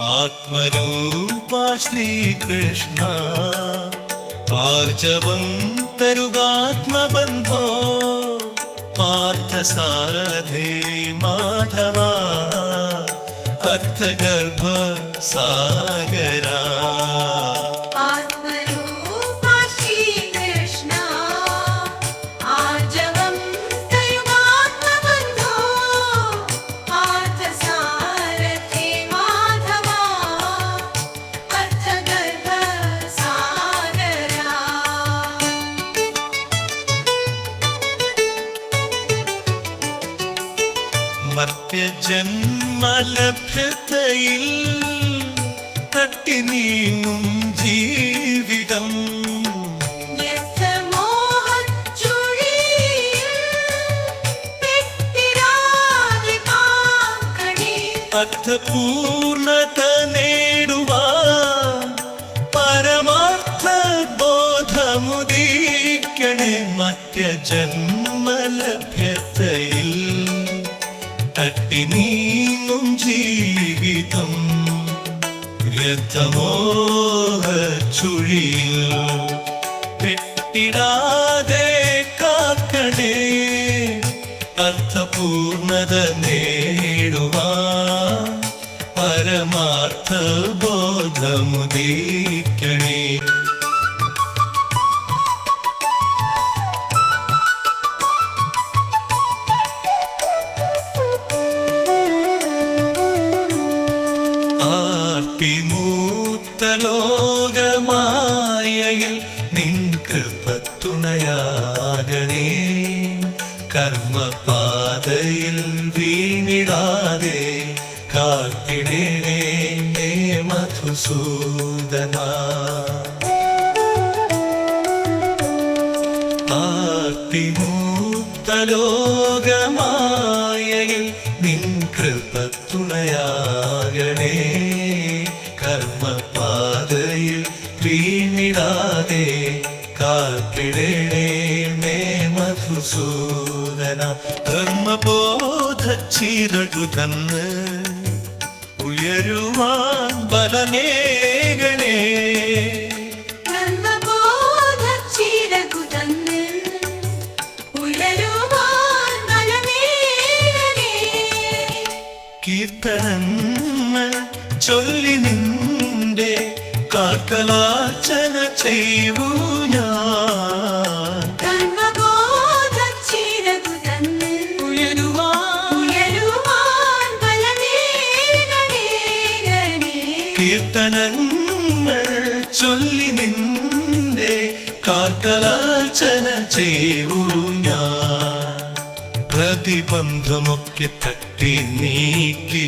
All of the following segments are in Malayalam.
ആത്മരൂപ ശ്രീകൃഷ്ണ ആർജവം തരുകാത്മബന്ധോ പാർത്ഥസാരഥേ മാധവ അർത്ഥഗർഭ സാഗരാ മർത്യജന്മലഭ്യതയിൽ തട്ടി നീങ്ങും ജീവിതം. അർത്ഥപൂർണത നേടുവാ പരമാർത്ഥ ബോധമുദീക്കണേ മധ്യജന്മലഭ്യതയിൽ തട്ടി നീങ്ങും ജീവിതം. വ്യർത്ഥമോഹ ചുഴിയിൽ പെട്ടിടാതെ കാക്കണേ. അർത്ഥപൂർണത നേടുവാ. പരമാർത്ഥ ബോധമുദീക്കണേ ആർത്തിമൂത്ത ലോകമായയിൽ നിൻ കൃപത്തുണയാകണേ കർമ്മപാതയിൽ വീണിടാതെ കാത്തിടേ മധുസൂദന. ലോകമായയിൽ നിൻ കൃപത്തുണയാകണേ കർമ്മപാതയിൽ വീണിടാതെ കാത്തിടണേ മേ മധുസൂദന. ധർമ്മബോധ ചിരടു തന്ന് ഉയരുവാൻ ബലമേകണേ. കീർത്തനങ്ങൾ ചൊല്ലി നിന്റെ കാക്കലാർച്ചന ചെയ്യൂ ഞാൻ. കീർത്തനങ്ങൾ ചൊല്ലി നിന്റെ കാക്കലാർച്ചന ചെയ്യൂ ഞാൻ. പ്രതിബന്ധമൊക്കെ തട്ടി നീക്കി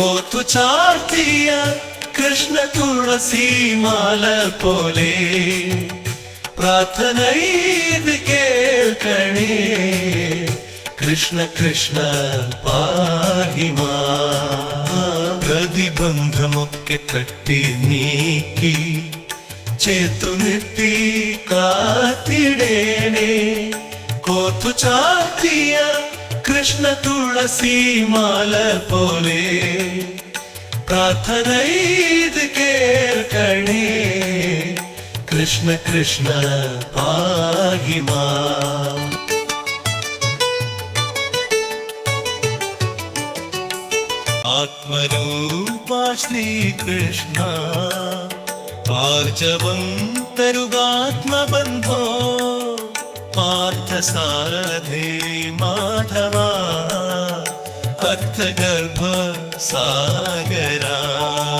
കോർത്തു ചാർത്തിയ കൃഷ്ണ തുളസിമാല പോലെ. പ്രാർത്ഥനയിൽ കേൾക്കണേ. കൃഷ്ണ കൃഷ്ണ പാഹിമാ. പ്രതിബന്ധമൊക്കെ തട്ടി നീക്കി. ചേത്തു നിർത്തി കാത്തിടേണേ. കോത്തു ചാത്തിയ കൃഷ്ണ തുളസി മാല പോലെ ഇത് കേൾക്കണേ. കൃഷ്ണ കൃഷ്ണ പാഹിമാ. ആത്മരൂപ ശ്രീകൃഷ്ണ പാർജവം തരുകാത്മബന്ധോ सारथे माधवा अर्थगर्भ सागरा।